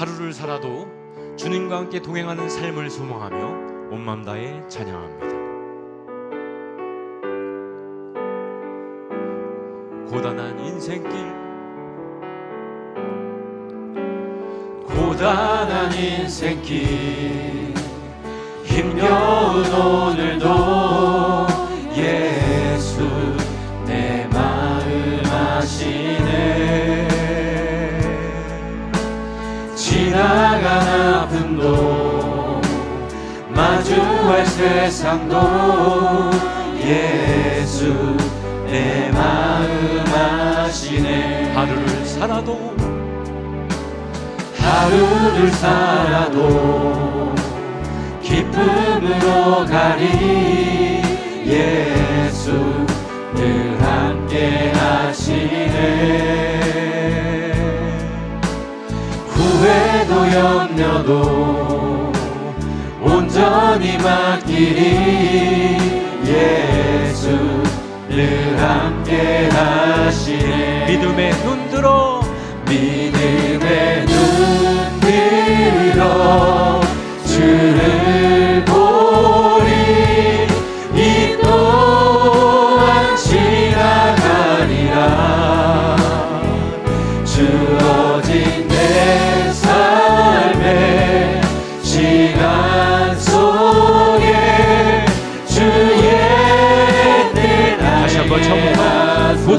하루를 살아도 주님과 함께 동행하는 삶을 소망하며 온 마음 다해 찬양합니다. 고단한 인생길 고단한 인생길 힘겨운 오늘도 세상도 예수 내 마음 아시네. 하루를 살아도 하루를 살아도 기쁨으로 가리 예수 늘 함께 하시네. 후회도 염려도 온전히 맡 기리 예수 늘 함께 하시네. 믿음의 눈 들어 믿음의 눈 들어 주를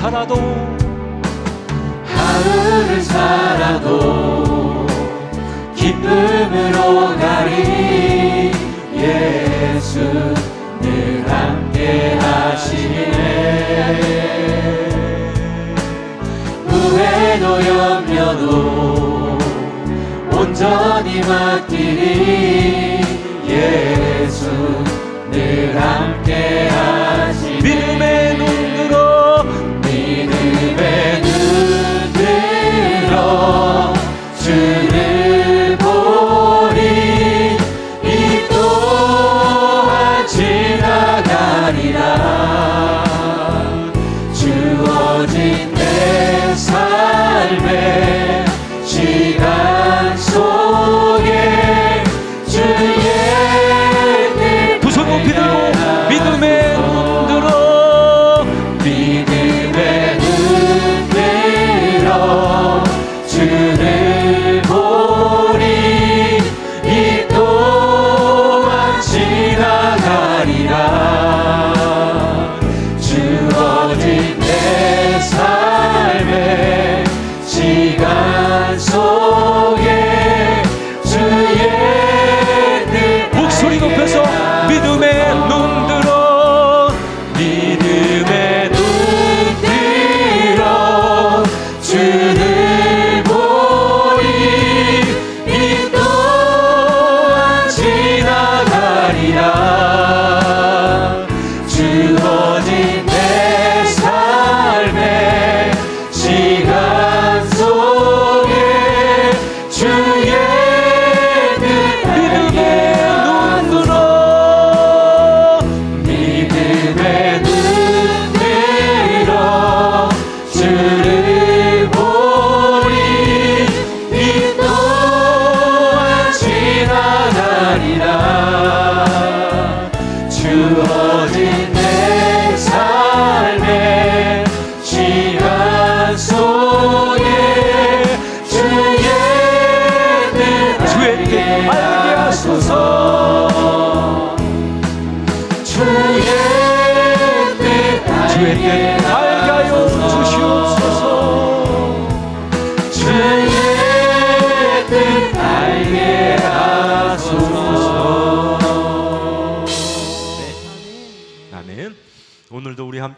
살아도 하루를 살아도 기쁨으로 가리 예수 늘 함께 하시네. 후회도 염려도 온전히 맡기리 예수 늘 함께 하시네 들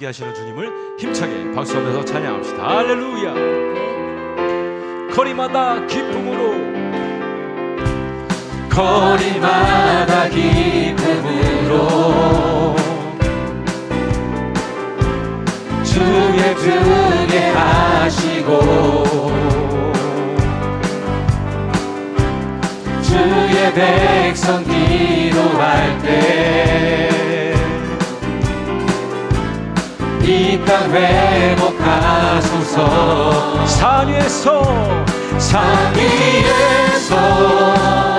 함께 하시는 주님을 힘차게 박수하면서 찬양합시다. 할렐루야. 거리마다 기쁨으로 거리마다 기쁨으로 주의 등에 하시고 주의 백성 기도할 때 잠깐 회복하소서. 산 위에서 산 위에서.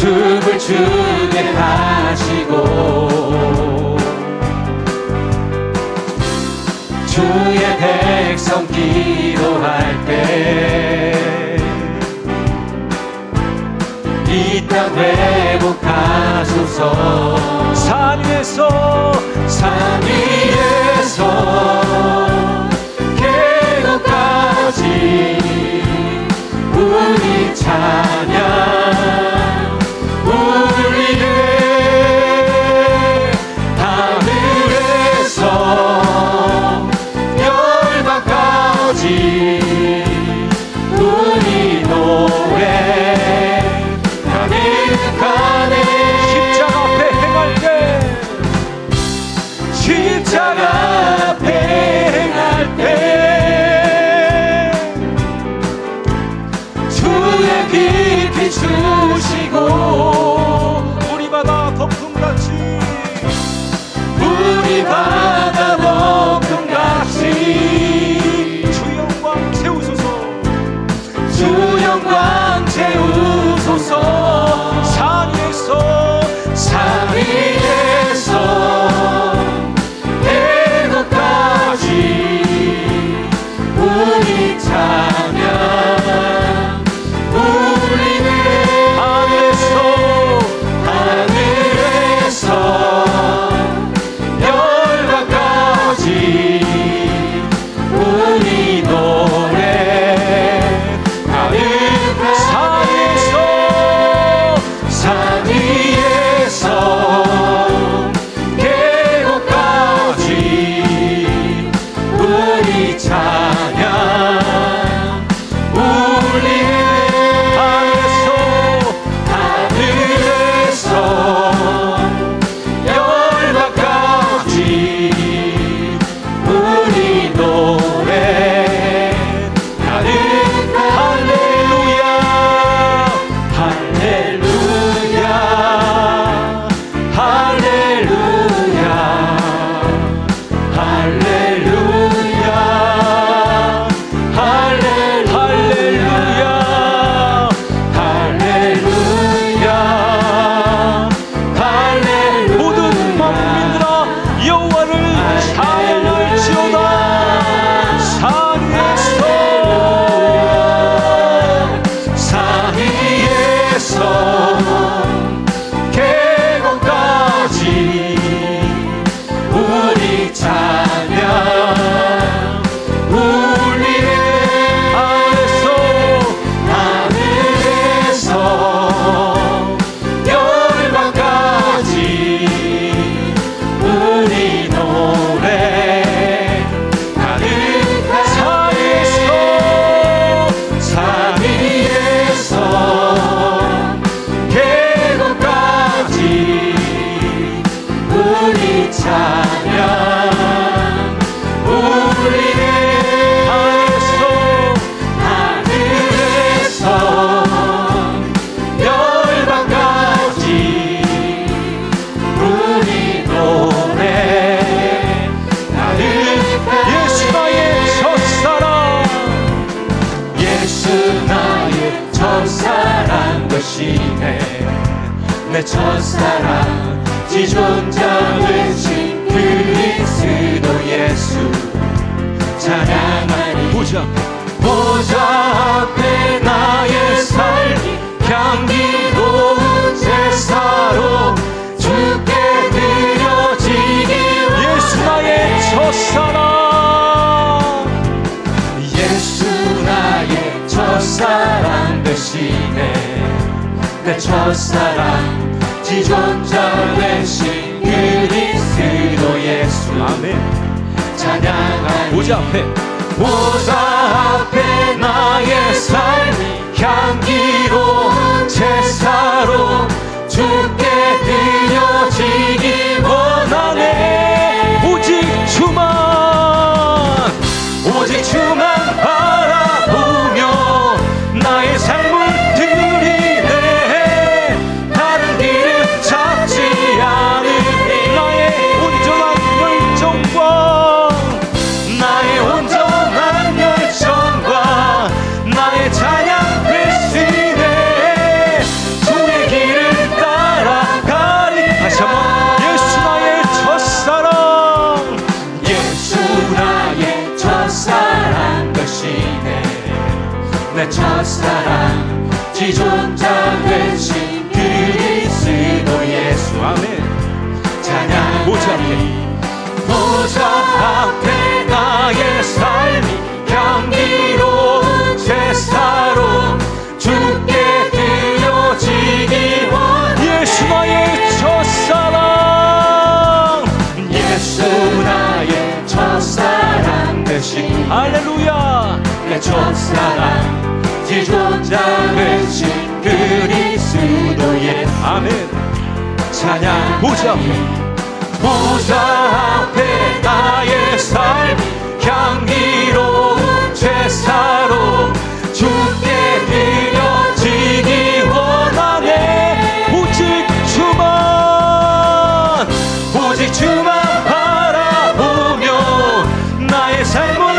숨을 주게 하시고 주의 백성 기도할 때 이 땅 회복하소서. 산 위에서 산 위에서 계곡까지 우리 찬양. 보좌 보좌 앞에 나의 삶이 향기로운 제사로 주께 드려지기 예수 나의 첫사랑. 예수 나의 첫사랑 되시네. 내 첫사랑 지존자 되신 그리스도 예수. 아멘. 찬양하니 보좌 앞에. 보좌 앞에 나의 삶이 향기로 제사로 주께 보좌 앞에? 보좌 앞에 나의 삶? 향기로운 제사로 주께 드려지기 원하네. 오직 주만. 오직 주만 바라보며 나의 삶을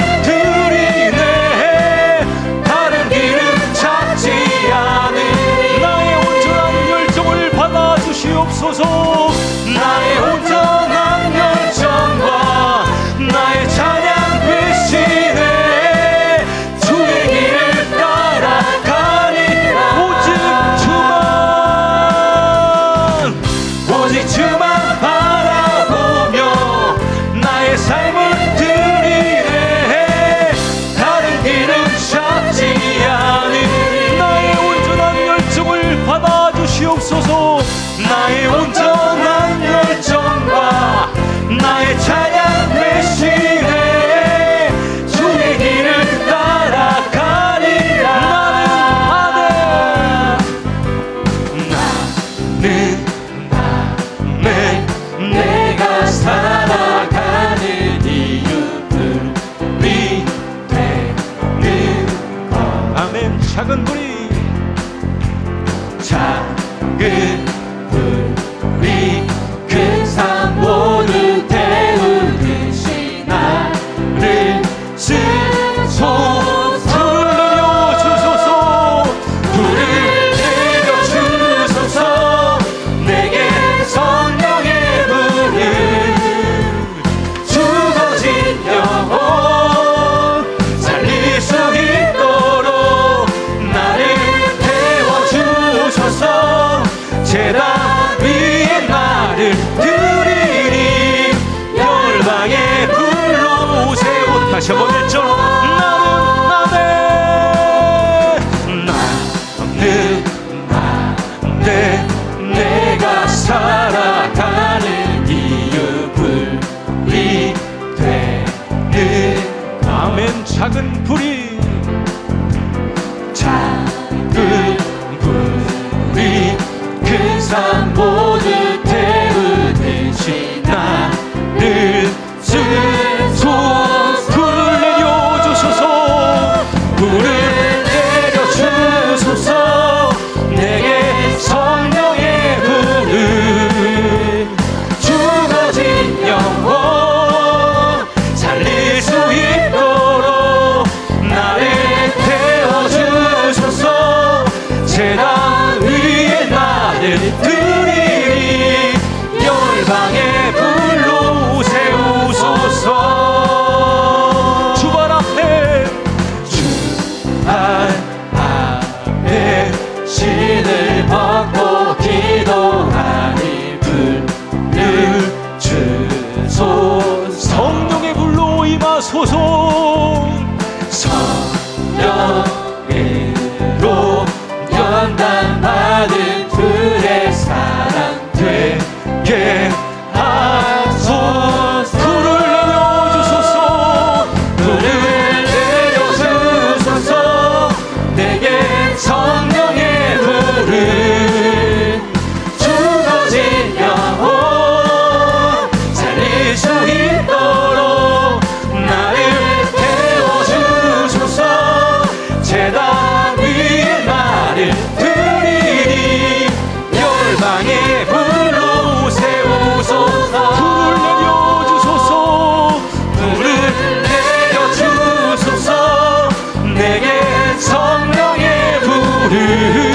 do.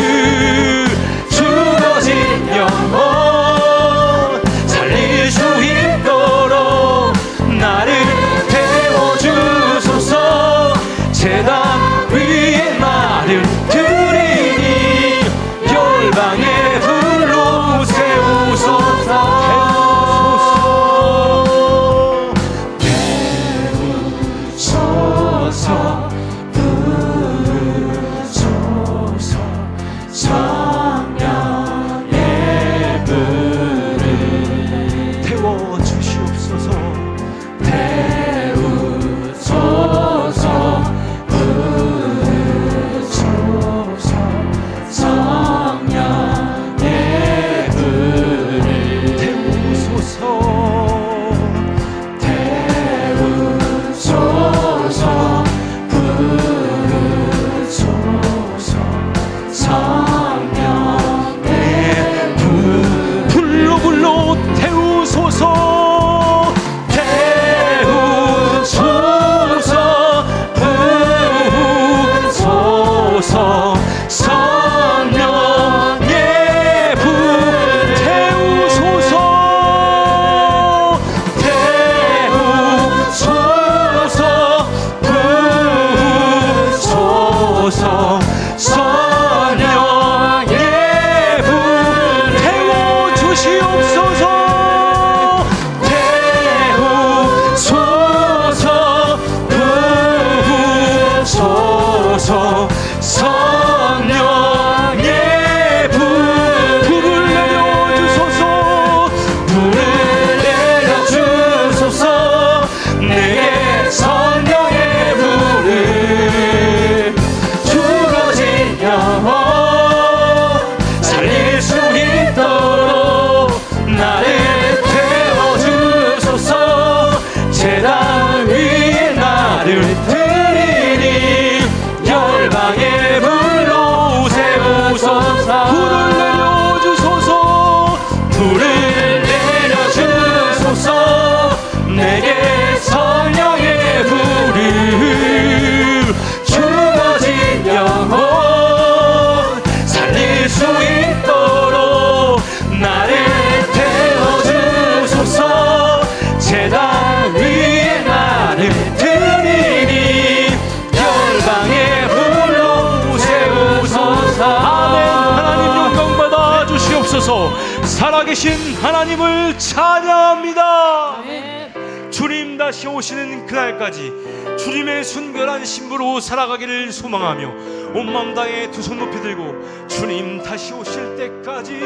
계신 하나님을 찬양합니다. 네. 주님 다시 오시는 그날까지 주님의 순결한 신부로 살아가기를 소망하며 온맘 다해 두손 높이 들고 주님 다시 오실 때까지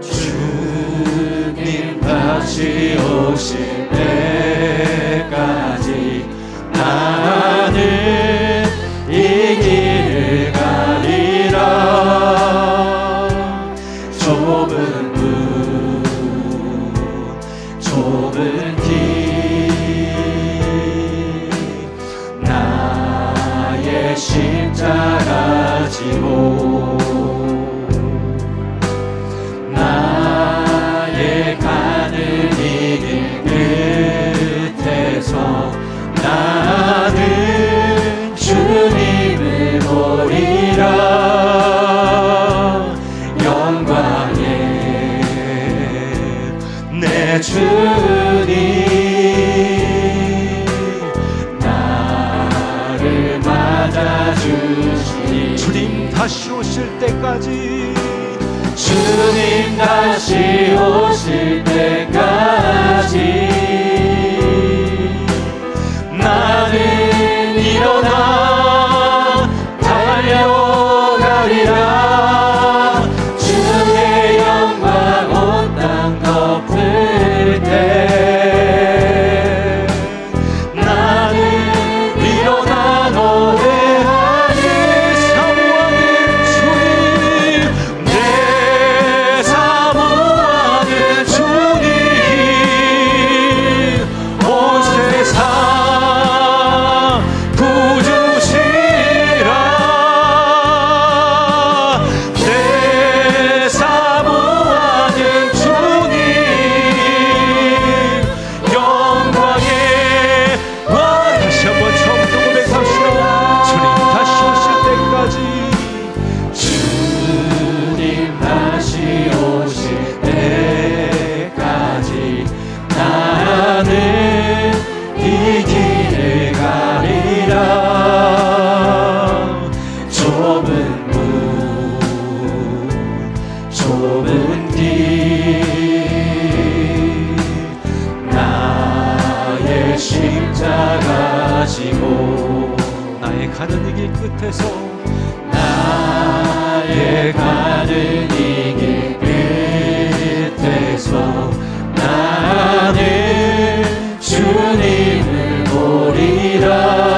주님 다시 오실 십자가 나의 가는 이 길 끝에서 나의 가는 이 길 끝에서 나는 주님을 보리라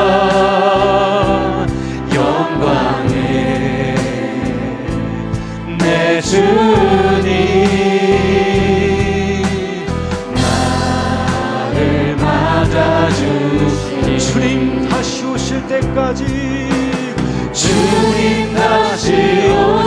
주님 다시 오